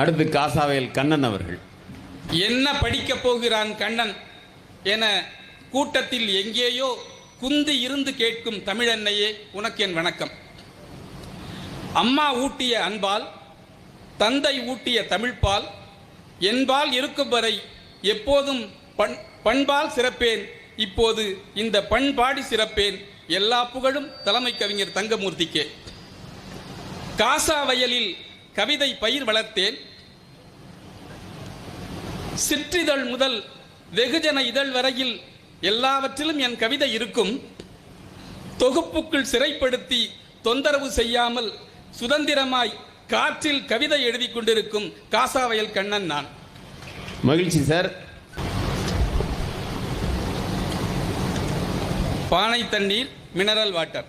அடுத்து காசாவேல் கண்ணன் அவர்கள். என்ன படிக்கப் போகிறான் கண்ணன் என கூட்டத்தில் எங்கேயோ குந்தி இருந்து கேட்கும் தமிழன்னையே உனக்கு என் வணக்கம். அம்மா ஊட்டிய அன்பால் தந்தை ஊட்டிய தமிழ்பால் என்பால் இருக்கும் வரை எப்போதும் பண் பண்பால் சிறப்பேன். இப்போது இந்த பண்பாடி சிறப்பேன். எல்லா புகழும் தலைமை கவிஞர் தங்கமூர்த்திக்கே. காசா வயலில் கவிதை பயிர் வளர்த்தேன். சிற்றிதழ் முதல் வெகுஜன இதழ் வரையில் எல்லாவற்றிலும் என் கவிதை இருக்கும். தொகுப்புக்குள் சிறைப்படுத்தி தொந்தரவு செய்யாமல் சுதந்திரமாய் காற்றில் கவிதை எழுதி கொண்டிருக்கும் காசாவயல் கண்ணன் நான். மகிழ்ச்சி சார். பானை தண்ணீர் மினரல் வாட்டர்.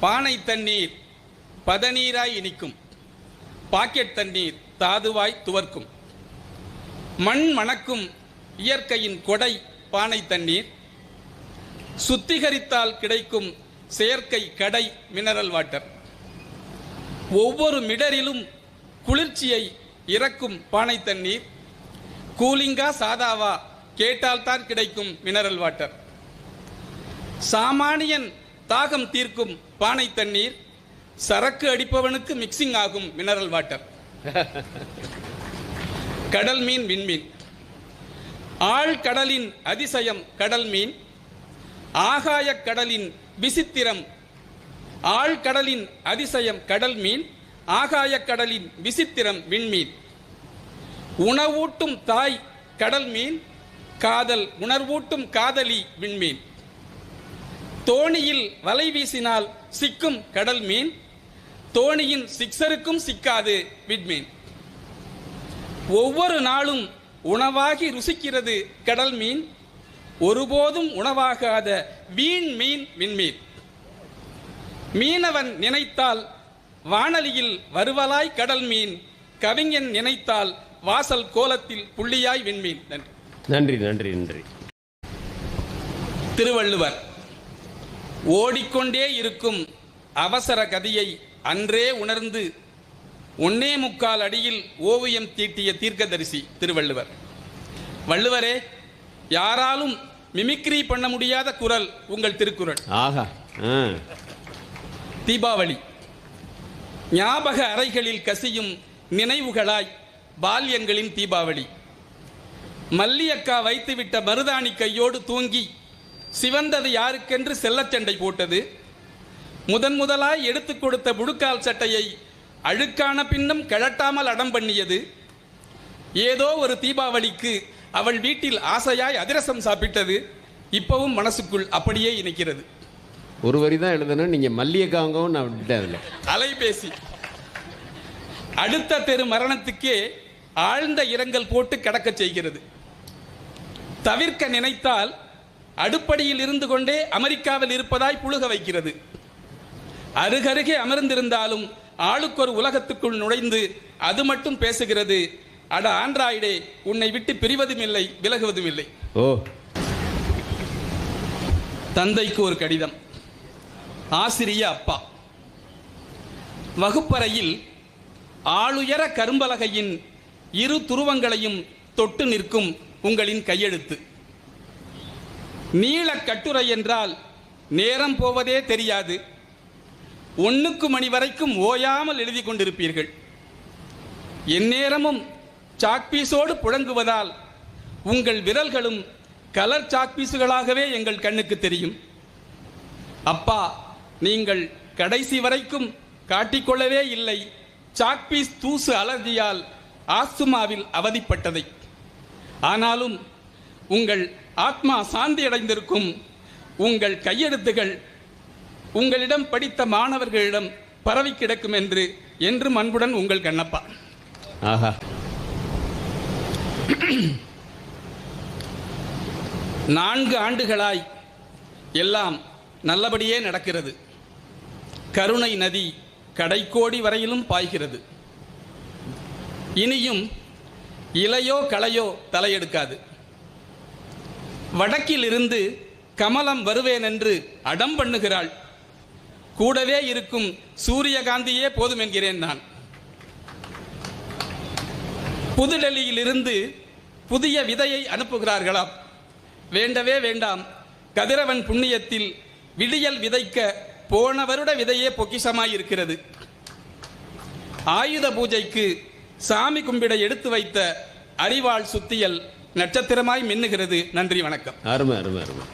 பானை தண்ணீர் பதநீராய் இனிக்கும். பாக்கெட் தண்ணீர் தாதுவாய் துவர்க்கும். மண் மணக்கும் இயற்கையின் கொடை பானை தண்ணீர். சுத்திகரித்தால் கிடைக்கும் செயற்கை கடை மினரல் வாட்டர் ஒவ்வொரு மிடரிலும் குளிர்ச்சியை இறக்கும் பானை தண்ணீர். கூலிங்கா சாதாவா கேட்டால்தான் கிடைக்கும் மினரல் வாட்டர் சாமானியன் தாகம் தீர்க்கும் பானை தண்ணீர். சரக்கு அடிப்பவனுக்கு மிக்சிங் ஆகும் மினரல் வாட்டர் கடல் மீன் விண்மீன் ஆழ்கடலின் அதிசயம் கடல் மீன். ஆகாய கடலின் விசித்திரம் ஆழ்கடலின் அதிசயம் கடல் மீன். ஆகாய கடலின் விசித்திரம் விண்மீன் உணவூட்டும் தாய் கடல் மீன். காதல் உணர்வூட்டும் காதலி விண்மீன் தோணியில் வலை வீசினால் சிக்கும் கடல் மீன். தோணியின் சிக்சருக்கும் சிக்காது விண்மீன் ஒவ்வொரு நாளும் உணவாகி ருசிக்கிறது கடல் மீன் ஒருபோதும் உணவாகாத வீண் மீன் விண்மீன். மீனவன் நினைத்தால் வானலியில் வருவலாய் கடல் மீன் கவிஞன் நினைத்தால் வாசல் கோலத்தில் புள்ளியாய் விண்மீன். நன்றி. நன்றி நன்றி நன்றி. திருவள்ளுவர் ஓடிக்கொண்டே இருக்கும் அவசர கதியை அன்றே உணர்ந்து ஒன்னே முக்கால் அடியில் ஓவியம் தீட்டிய தீர்க்கதரிசி திருவள்ளுவர். வள்ளுவரே யாராலும் மிமிக்ரி பண்ண முடியாத குரல் உங்கள் திருக்குறள். ஆஹா ஆ. தீபாவளி. ஞாபக அறைகளில் கசியும் நினைவுகளாய் பால்யங்களின் தீபாவளி. மல்லியக்கா வைத்துவிட்ட மருதாணி கையோடு தூங்கி சிவந்தது யாருக்கென்று செல்லச்சண்டை போட்டது. முதன் முதலாய் எடுத்துக் கொடுத்த முழுக்கால் சட்டையை அழுக்கான பின்னும் கிழட்டாமல் அடம் பண்ணியது. ஏதோ ஒரு தீபாவளிக்கு அவள் வீட்டில் ஆசையாய் அதிரசம் சாப்பிட்டது. இப்பவும் மனசுக்குள் அப்படியே இணைக்கிறது. ஒரு வரி தான் எழுதணும் நீங்க மல்லிகைக்காகவும் நான் அதுல. அலைபேசி. அடுத்த தெரு மரணத்துக்கே ஆழ்ந்த இரங்கல் போட்டு கடக்கச் செய்கிறது. தவிர்க்க நினைத்தால் அடுப்படியில் இருந்து கொண்டே அமெரிக்காவில் இருப்பதாய் புழுக வைக்கிறது. அருகருகே அமர்ந்திருந்தாலும் ஆளுக்கொரு உலகத்துக்குள் நுழைந்து அது மட்டும் பேசுகிறது. அட ஆண்ட்ராய்டே உன்னை விட்டு பிரிவதும் இல்லை விலகுவதும் இல்லை ஓ. தந்தைக்கு ஒரு கடிதம். ஆசிரிய அப்பா. வகுப்பறையில் ஆளுயர கரும்பலகையின் இரு துருவங்களையும் தொட்டு நிற்கும் உங்களின் கையெழுத்து. நீள கட்டுரை என்றால் நேரம் போவதே தெரியாது. ஒன்றுக்கு மணி வரைக்கும் ஓயாமல் எழுதி கொண்டிருப்பீர்கள். எந்நேரமும் சாக்பீஸோடு புழங்குவதால் உங்கள் விரல்களும் கலர் சாக்பீஸுகளாகவே எங்கள் கண்ணுக்கு தெரியும். அப்பா நீங்கள் கடைசி வரைக்கும் காட்டிக்கொள்ளவே இல்லை. சாக்பீஸ் தூசு அலர்ஜியால் ஆஸ்துமாவில் அவதிப்பட்டதை. ஆனாலும் உங்கள் ஆத்மா சாந்தி அடைந்திருக்கும் உங்கள் கையெழுத்துகள் உங்களிடம் படித்த மாணவர்களிடம் பரவி கிடக்கும் என்று என்றும் அன்புடன் உங்கள் கண்ணப்பா. ஆஹா. நான்கு ஆண்டுகளாய் எல்லாம் நல்லபடியே நடக்கிறது. கருணை நதி கடைக்கோடி வரையிலும் பாய்கிறது. இனியும் இலையோ களையோ தலையெடுக்காது. வடக்கிலிருந்து கமலம் வருவேன் என்று அடம் பண்ணுகிறாள் கூடவே இருக்கும் சூரியகாந்தியே போதும் என்கிறேன் நான். புதுடெல்லியிலிருந்து புதிய விதையை அனுப்புகிறார்களாம். வேண்டவே வேண்டாம். கதிரவன் புண்ணியத்தில் விடியல் விதைக்க போன வருட விதையே பொக்கிஷமாயிருக்கிறது ஆயுத பூஜைக்கு சாமி கும்பிட எடுத்து வைத்த அறிவாள் சுத்தியல் நட்சத்திரமாய் மின்னுகிறது. நன்றி வணக்கம். அருமை அருமை அருமை.